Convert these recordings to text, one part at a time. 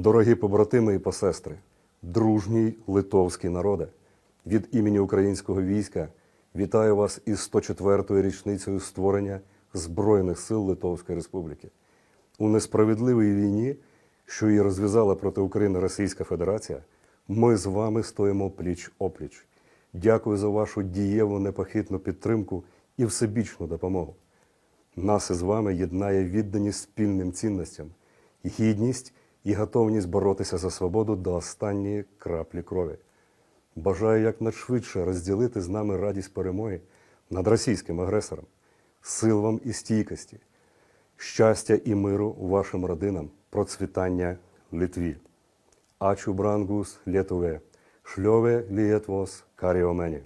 Дорогі побратими і посестри, дружній литовський народе, від імені українського війська вітаю вас із 104-ю річницею створення Збройних сил Литовської Республіки. У несправедливій війні, що її розв'язала проти України Російська Федерація, ми з вами стоїмо пліч опліч. Дякую за вашу дієву непохитну підтримку і всебічну допомогу. Нас із вами єднає відданість спільним цінностям, гідність і готовність боротися за свободу до останньої краплі крові. Бажаю якнайшвидше розділити з нами радість перемоги над російським агресором, сил вам і стійкості, щастя і миру вашим родинам, процвітання Литві. Ачу брангус Лєтуве, шльове лієтвос каріомені.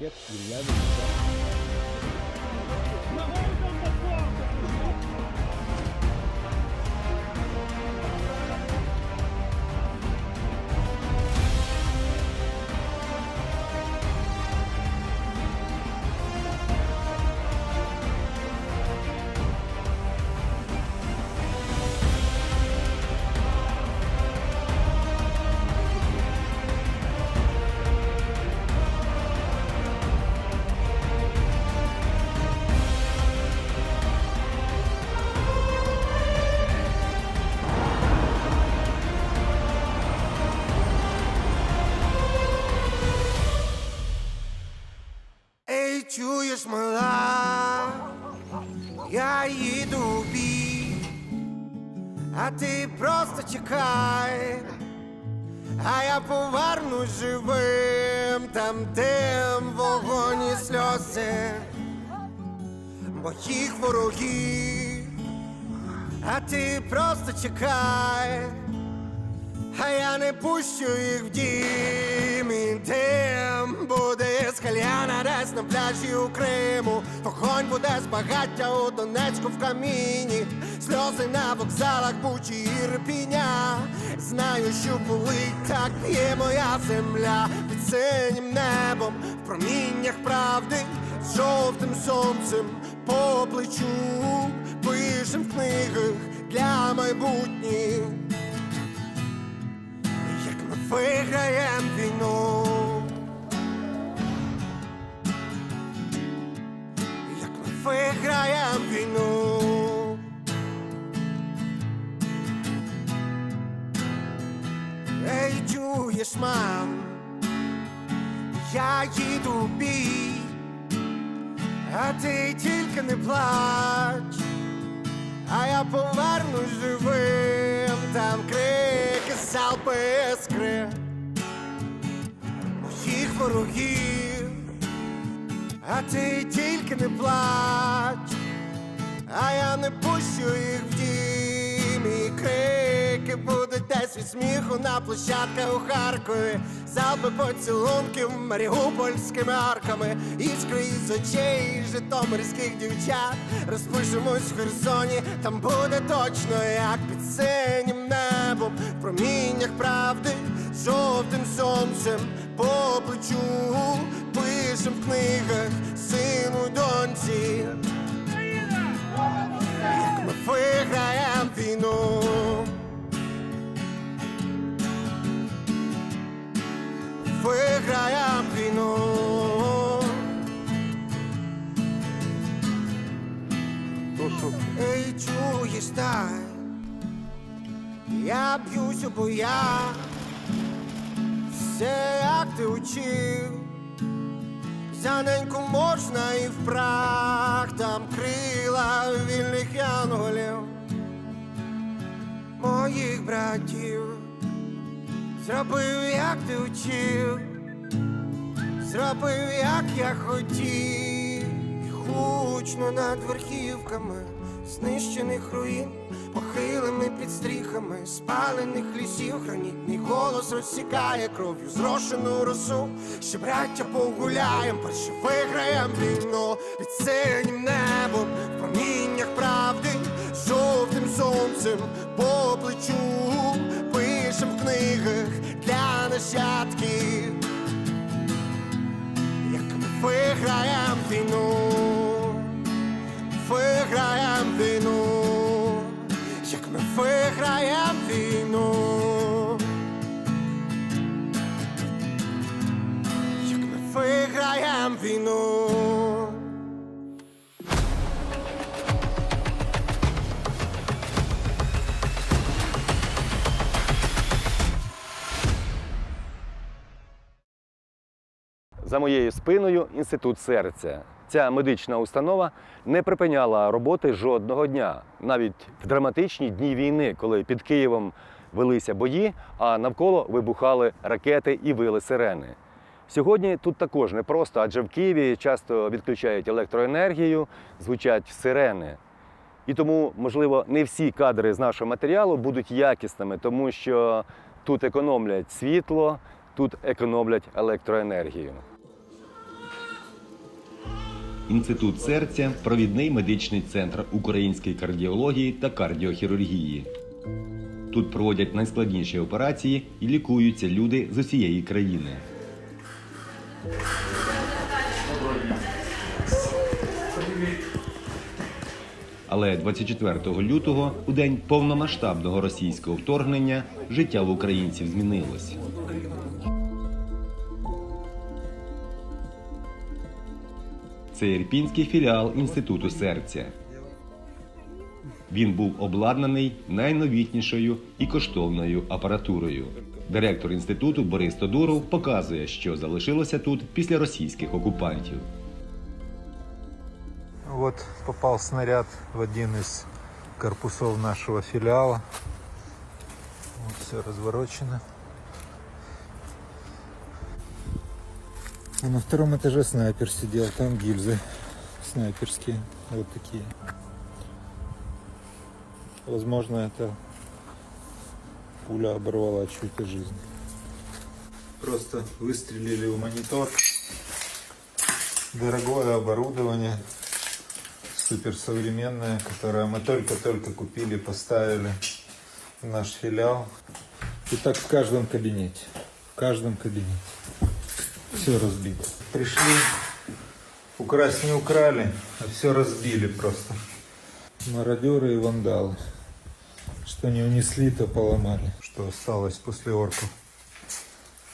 market 11. Чекай, а я повернусь живим, там тим вогонь і сльози моїх ворогів, а ти просто чекай. А я не пущу їх в дім і тим буде скаляна десь на пляжі у Криму. Вогонь буде з багаття у Донецьку в каміні. Сльози на вокзалах Бучі і Ірпіня. Знаю, що болить, так є моя земля під синім небом, в проміннях правди, з жовтим сонцем по плечу. Пишем в книгах для майбутніх. Як ми виграєм війну, як ми виграєм чуєш, я їду в а ти тільки не плач. А я повернусь живим, там крики, залпи, іскри. Моїх ворогів, а ти тільки не плач, а я не пущу їх в дім, і крики будуть десь від сміху на площадках у Харкові, залпи поцілунків маріупольськими арками, іскри із очей житомирських дівчат. Розпишемось в Херсоні, там буде точно як під синім небом, в проміннях правди, жовтим сонцем по плечу, пишем в книгах сину доньці. Ми виграєм війну. Виграєм війну. Ей, чуєш так, я б'юсь у боях, все як ти учив, за неньку можна і в прах, там крила вільних янголів, моїх братів, зробив, як ти учив, зробив, як я хотів. вічно над верхівками знищених руїн, похилими під стріхами спалених лісів, гранітний голос розсікає кров'ю зрошену росу. Ще браття погуляєм, перше виграєм війну під синім небом, в проміннях правди, жовтим сонцем по плечу, пишем в книгах для нащадків. Як ми виграєм війну, виграєм війну, як ми виграєм війну, як ми виграєм війну. За моєю спиною інститут серця. Ця медична установа не припиняла роботи жодного дня, навіть в драматичні дні війни, коли під Києвом велися бої, а навколо вибухали ракети і вили сирени. Сьогодні тут також непросто, адже в Києві часто відключають електроенергію, звучать сирени. І тому, можливо, не всі кадри з нашого матеріалу будуть якісними, тому що тут економлять світло, тут економлять електроенергію. Інститут серця провідний медичний центр української кардіології та кардіохірургії. Тут проводять найскладніші операції і лікуються люди з усієї країни. Але 24 лютого, у день повномасштабного російського вторгнення, життя в українців змінилось. Це ірпінський філіал Інституту серця. Він був обладнаний найновітнішою і коштовною апаратурою. Директор інституту Борис Тодуров показує, що залишилося тут після російських окупантів. Вот попал снаряд в один из корпусов нашего филиала. Все разворочено. А на втором этаже снайпер сидел, там гильзы снайперские, вот такие. Возможно, это пуля оборвала чью-то жизнь. Просто выстрелили в монитор. Дорогое оборудование, суперсовременное, которое мы только-только купили, поставили в наш филиал. И так в каждом кабинете. В каждом кабинете. Все разбито. Пришли, украсть не украли, а все разбили просто. Мародеры и вандалы. Что не унесли, то поломали. Что осталось после орков.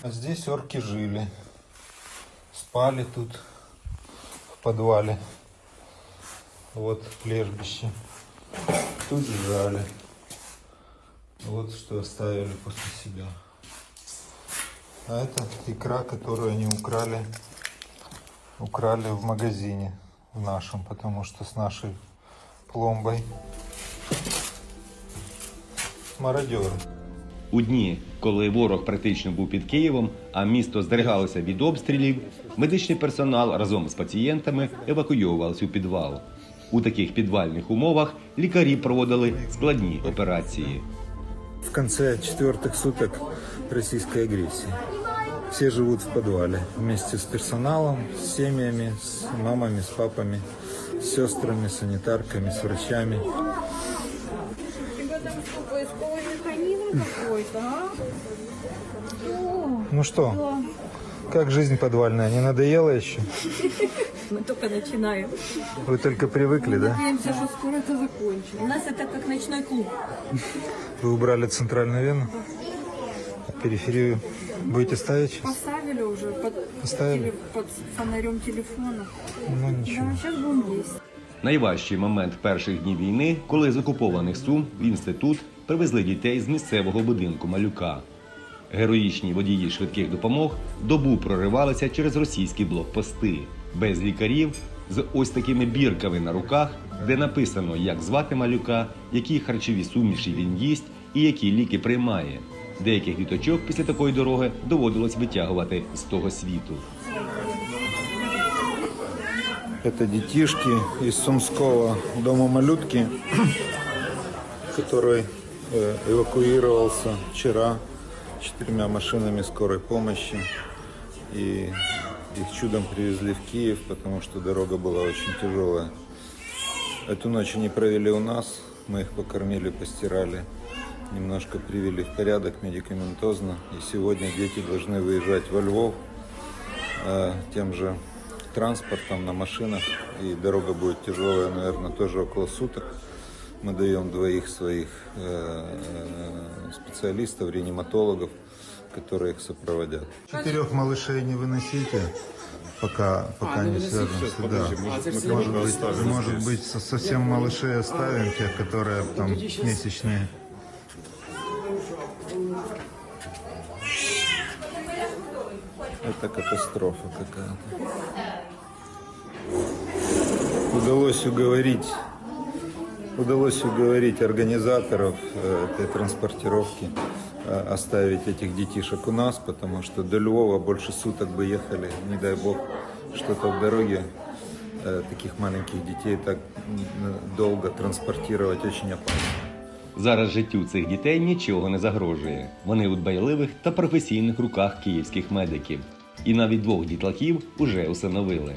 А здесь орки жили. Спали тут в подвале. Вот лежбище. Тут лежали. Вот что оставили после себя. А это икра, которую они украли. Украли в магазине в нашем, потому что с нашей пломбой. Мародеры. У дні, коли ворог практично був під Києвом, а місто здригалося від обстрілів, медичний персонал разом з пацієнтами евакуйовувався у підвал. У таких підвальних умовах лікарі проводили складні операції. В конце четвертых суток российской агрессии. Все живут в подвале вместе с персоналом, с семьями, с мамами, с папами, с сестрами, санитарками, с врачами. Поисковый механизм какой-то, а? О, Ну что, как жизнь подвальная? Не надоела еще? мы только начинаем. Вы только привыкли, да? Надеемся, что скоро это закончится. У нас это как ночной клуб. Вы убрали центральную вену? Периферию будете ставить сейчас? Поставили уже под, Поставили? теле- под фонарем телефона. Ну ничего. Да, сейчас будем есть. Найважчий момент перших днів війни, коли з окупованих Сум в інститут привезли дітей з місцевого будинку малюка. Героїчні водії швидких допомог добу проривалися через російські блокпости без лікарів з ось такими бірками на руках, де написано, як звати малюка, які харчові суміші він їсть і які ліки приймає. Деяких діточок після такої дороги доводилось витягувати з того світу. Это детишки из Сумского дома малютки, который э, эвакуировался вчера четырьмя машинами скорой помощи. И их чудом привезли в Киев, потому что дорога была очень тяжелая. Эту ночь они провели у нас, мы их покормили, постирали, Немножко привели в порядок медикаментозно. И сегодня дети должны выезжать во Львов э, тем же транспортом на машинах. И дорога будет тяжелая, наверное, тоже около суток. Мы даем двоих своих э, э, специалистов, реаниматологов, которые их сопроводят. Четырех малышей не выносите, пока, пока не связываемся. Да. Может быть, может быть, со- совсем малышей оставим, тех, которые там месячные. Это катастрофа какая-то. Удалось уговорить, удалось уговорить организаторов э, этой транспортировки э, оставить этих детишек у нас, потому что до Львова больше суток бы ехали, не дай бог, что-то в дороге э, таких маленьких детей так м, долго транспортировать очень опасно. Зараз життю цих дітей нічого не загрожує. Вони у дбайливих та професійних руках київських медиків. І навіть двох дітлахів уже усиновили.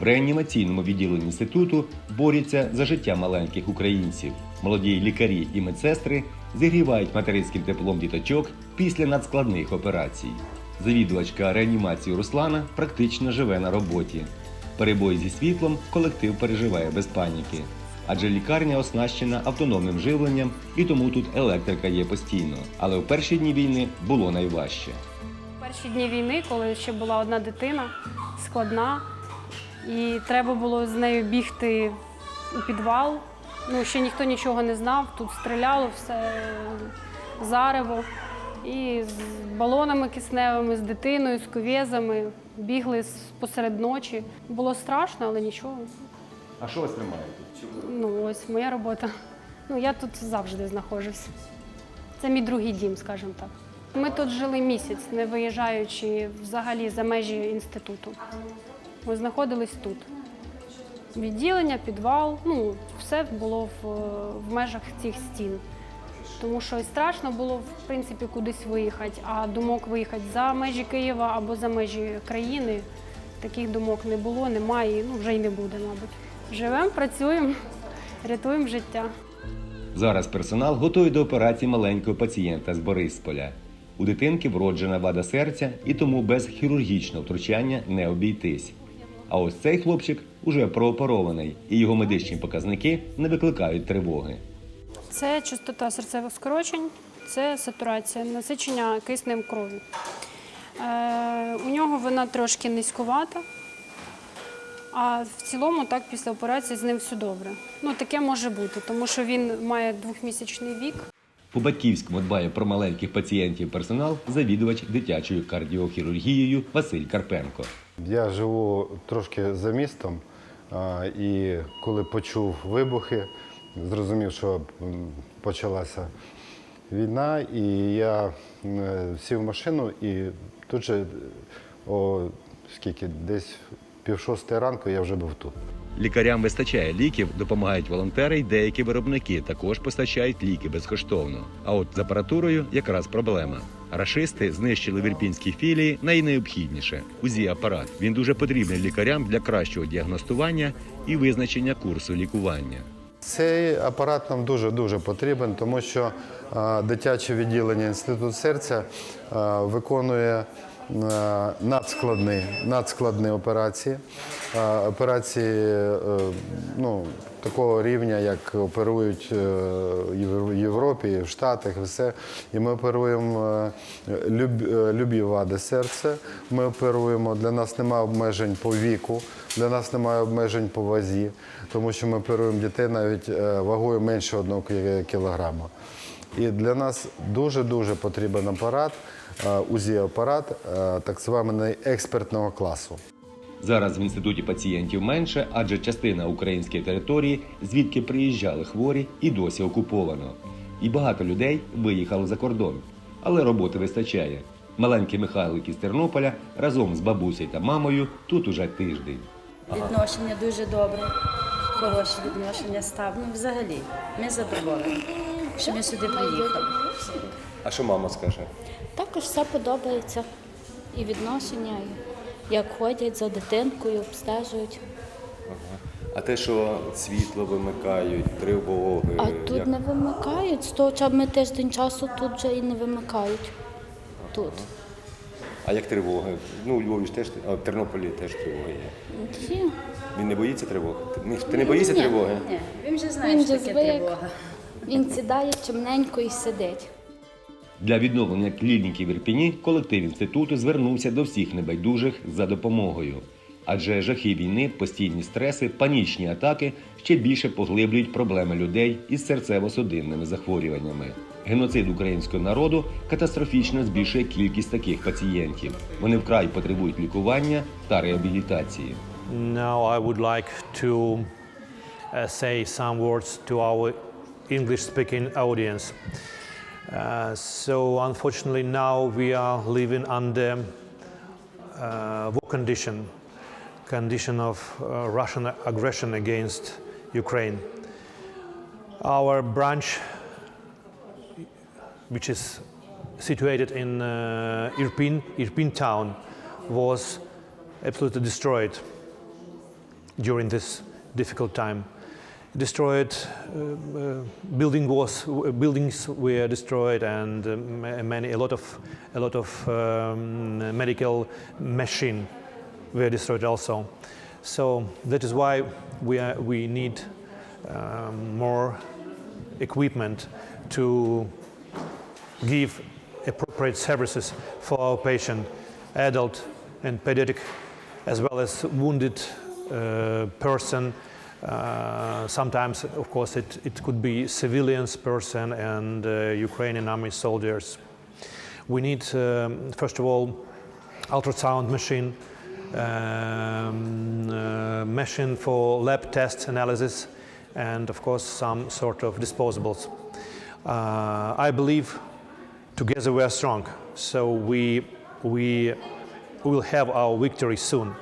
В реанімаційному відділенні інституту борються за життя маленьких українців. Молоді лікарі і медсестри зігрівають материнським теплом діточок після надскладних операцій. Завідувачка реанімації Руслана практично живе на роботі. Перебої зі світлом колектив переживає без паніки, адже лікарня оснащена автономним живленням і тому тут електрика є постійно. Але в перші дні війни було найважче. Перші дні війни, коли ще була одна дитина, складна, і треба було з нею бігти у підвал. Ну, ще ніхто нічого не знав, тут стріляло все зарево. І з балонами кисневими, з дитиною, з ковезами бігли посеред ночі. Було страшно, але нічого. А що вас тримає тут? Ну, ось моя робота. Ну, я тут завжди знаходжусь. Це мій другий дім, скажімо так. Ми тут жили місяць, не виїжджаючи взагалі за межі інституту. Ми знаходились тут. Відділення, підвал, ну, все було в, в межах цих стін. Тому що страшно було, в принципі, кудись виїхати, а думок виїхати за межі Києва або за межі країни. Таких думок не було, немає, ну вже й не буде, мабуть. Живемо, працюємо, рятуємо життя. Зараз персонал готує до операції маленького пацієнта з Борисполя. У дитинки вроджена вада серця і тому без хірургічного втручання не обійтись. А ось цей хлопчик уже прооперований, і його медичні показники не викликають тривоги. Це частота серцевих скорочень, це сатурація, насичення киснем крові. Е, у нього вона трошки низькувата, а в цілому так після операції з ним все добре. Ну, таке може бути, тому що він має двохмісячний вік. По батьківському дбає про маленьких пацієнтів персонал завідувач дитячою кардіохірургією Василь Карпенко. Я живу трошки за містом, і коли почув вибухи, зрозумів, що почалася війна, і я сів в машину і тут же о скільки, десь пів шостої ранку я вже був тут. Лікарям вистачає ліків, допомагають волонтери й деякі виробники також постачають ліки безкоштовно. А от з апаратурою якраз проблема. Рашисти знищили в ірпінській філії найнеобхідніше узі апарат. Він дуже потрібний лікарям для кращого діагностування і визначення курсу лікування. Цей апарат нам дуже дуже потрібен, тому що а, дитяче відділення інститут серця а, виконує надскладні, надскладні операції. Операції е, ну, такого рівня, як оперують е, в Європі, в Штатах, все. І ми оперуємо е, люб, е, любі вади серця. Ми оперуємо, для нас немає обмежень по віку, для нас немає обмежень по вазі, тому що ми оперуємо дітей навіть е, вагою менше одного кі- кілограма. І для нас дуже-дуже потрібен апарат, е, УЗІ-апарат, е, так званий експертного класу. Зараз в інституті пацієнтів менше, адже частина української території, звідки приїжджали хворі, і досі окуповано. І багато людей виїхало за кордон. Але роботи вистачає. Маленький Михайлик із Тернополя разом з бабусею та мамою тут уже тиждень. Відношення дуже добре, хороше відношення став. Ну, взагалі, ми задоволені, що ми сюди приїхали. А що мама скаже? Також все подобається. І відношення, і як ходять за дитинкою, обстежують. А те, що світло вимикають, тривоги. А тут не вимикають. З того часу ми тиждень часу тут вже і не вимикають. Тут. А як тривоги? Ну, у Львові ж теж, а в Тернополі теж тривоги є. Всі. Він не боїться тривоги? Ти, ти не боїшся тривоги? Ні, він вже знає, Він що таке звик. тривога. Він сідає чимненько і сидить. Для відновлення клініки в Ірпіні колектив інституту звернувся до всіх небайдужих за допомогою. Адже жахи війни, постійні стреси, панічні атаки ще більше поглиблюють проблеми людей із серцево-судинними захворюваннями. Геноцид українського народу катастрофічно збільшує кількість таких пацієнтів. Вони вкрай потребують лікування та реабілітації. Now I would like to uh, say some words to our English-speaking audience. Uh, so unfortunately now we are living under uh, war condition, condition of uh, Russian aggression against Ukraine. Our branch, which is situated in uh, Irpin, Irpin town, was absolutely destroyed during this difficult time. Destroyed, uh, uh, building was, buildings were destroyed, and uh, many, a lot of, a lot of um, medical machine were destroyed also. So that is why we, are, we need um, more equipment to give appropriate services for our patient, adult and pediatric, as well as wounded uh, person. Uh, sometimes, of course, it, it could be civilians person and uh, Ukrainian army soldiers. We need, um, first of all, ultrasound machine, um, uh, machine for lab test analysis, and of course some sort of disposables. Uh, I believe together we are strong, so we, we will have our victory soon.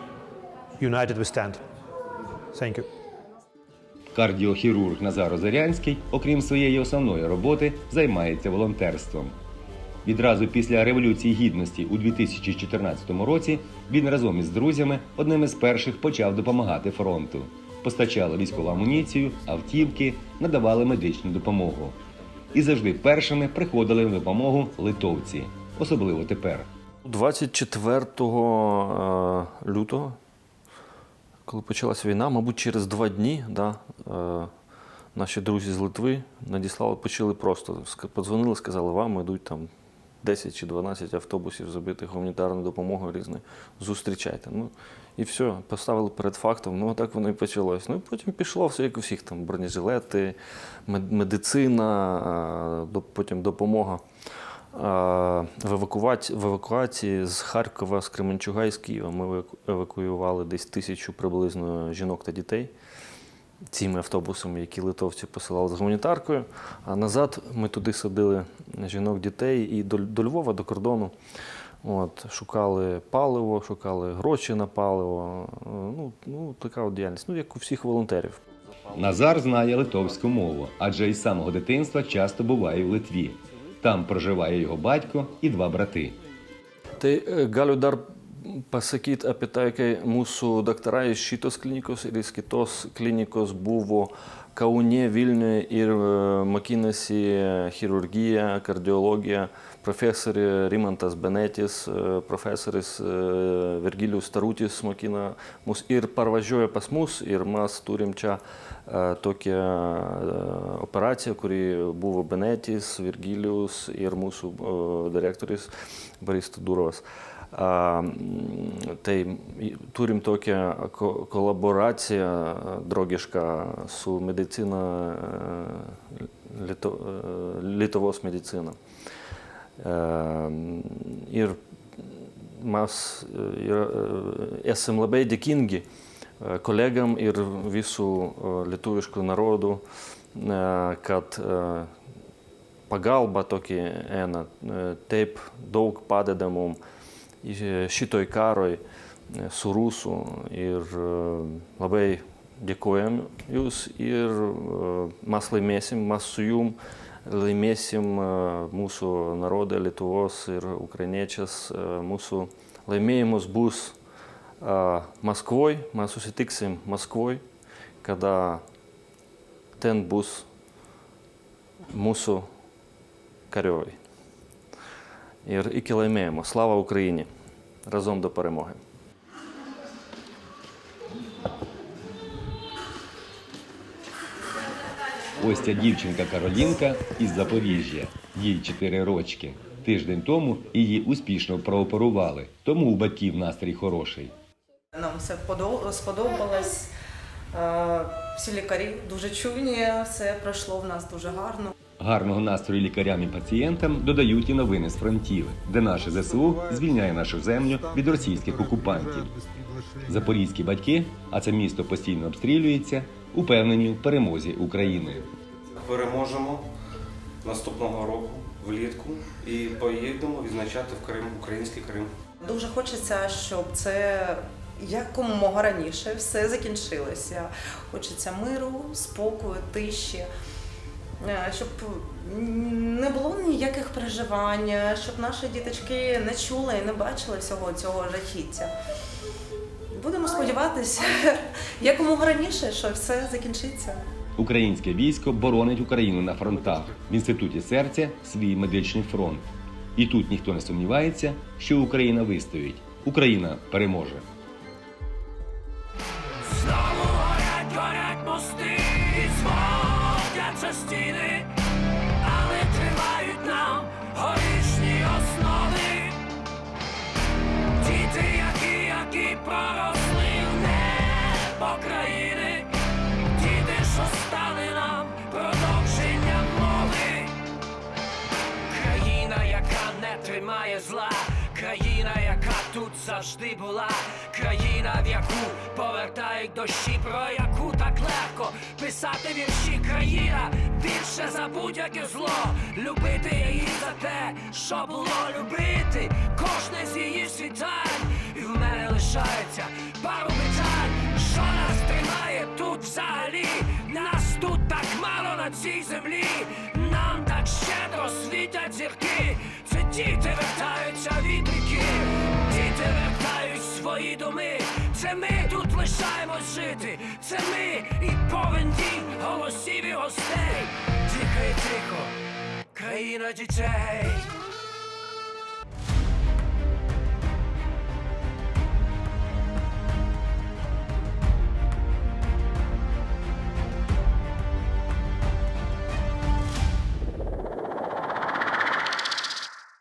United we stand. Thank you. Кардіохірург Назар Озерянський, окрім своєї основної роботи, займається волонтерством. Відразу після Революції Гідності у 2014 році він разом із друзями одним із перших почав допомагати фронту. Постачали військову амуніцію, автівки, надавали медичну допомогу. І завжди першими приходили на допомогу литовці, особливо тепер. 24 е, лютого, коли почалася війна, мабуть, через два дні да, е, наші друзі з Литви надіслали, почали просто подзвонили, сказали, вам йдуть там 10 чи 12 автобусів забитих гуманітарною допомогою різною. Зустрічайте. Ну, і все, поставили перед фактом, ну так воно і почалось. Ну і потім пішло все, як у всіх там бронежилети, медицина, е, потім допомога в евакуаці- в евакуації з Харкова, з Кременчуга і з Києва. Ми евакуювали десь тисячу приблизно жінок та дітей цими автобусами, які литовці посилали з гуманітаркою. А назад ми туди садили жінок, дітей і до, Львова, до кордону. От, шукали паливо, шукали гроші на паливо. Ну, ну, така от діяльність. Ну, як у всіх волонтерів. Назар знає литовську мову, адже із самого дитинства часто буває в Литві. Там проживає його батько і два брати. Tai e, galiu dar pasakyti apie tai, kai mūsų daktarai iš šitos klinikos ir iš kitos klinikos buvo Kaune, Vilniuje ir e, mokinasi chirurgiją, kardiologiją. Profesorė Rimantas Benetis, e, profesoris e, Virgilijus Tarutis mokina mus ir parvažiuoja pas mus ir mes turim čia e, tokią operaciją, kuri buvo Benetis, Virgilijus ir mūsų direktorius Boris Tudurovas. A, Tai turim tokią ko- kolaboraciją draugišką su medicina, Lietu, Lietuvos medicina. E, Ir mes e, e, esam labai dėkingi e, kolegam ir visų lietuviškų narodų, kad pagalba tokia eina, taip daug padeda mums šitoj karoj. surusu ir e, labai dėkojam jūs ir mes laimėsim, mes su jum laimėsim e, mūsų narodą Lietuvos ir ukrainiečias. e, Mūsų laimėjimus bus e, Maskvoj, mes susitiksim Maskvoj, kada ten bus mūsų kariovai. Ir iki laimėjimo. Слава Україні! Разом до перемоги! Ось ця дівчинка Каролінка із Запоріжжя. Їй 4 рочки. Тиждень тому її успішно прооперували, тому у батьків настрій хороший. Нам все подо- сподобалось. Е, Всі лікарі дуже чуйні, все пройшло в нас дуже гарно. Гарного настрою лікарям і пацієнтам додають і новини з фронтів, де наше ЗСУ звільняє нашу землю від російських окупантів. Запорізькі батьки, а це місто постійно обстрілюється, упевнені в перемозі України. переможемо наступного року влітку і поїдемо відзначати в Крим український Крим. Дуже хочеться, щоб це якомога раніше все закінчилося. Хочеться миру, спокою, тиші, е, щоб не було ніяких переживань, щоб наші діточки не чули і не бачили всього цього жахіття. Будемо сподіватися якомога раніше, що все закінчиться. Українське військо боронить Україну на фронтах. В інституті серця свій медичний фронт. І тут ніхто не сумнівається, що Україна вистоїть. Україна переможе. Зла, країна, яка тут завжди була, країна, в яку повертають дощі, про яку так легко писати вірші, країна більше за будь-яке зло, любити її за те, що було любити, кожне з її світань, і в мене лишається пару питань, що нас тримає тут взагалі, нас тут так мало на цій землі, нам так щедро світять зірки, діти вертаються від ріки, діти вертають свої доми, це ми тут лишаємось жити, це ми і повен дій голосів і гостей, тихо тихо, країна дітей.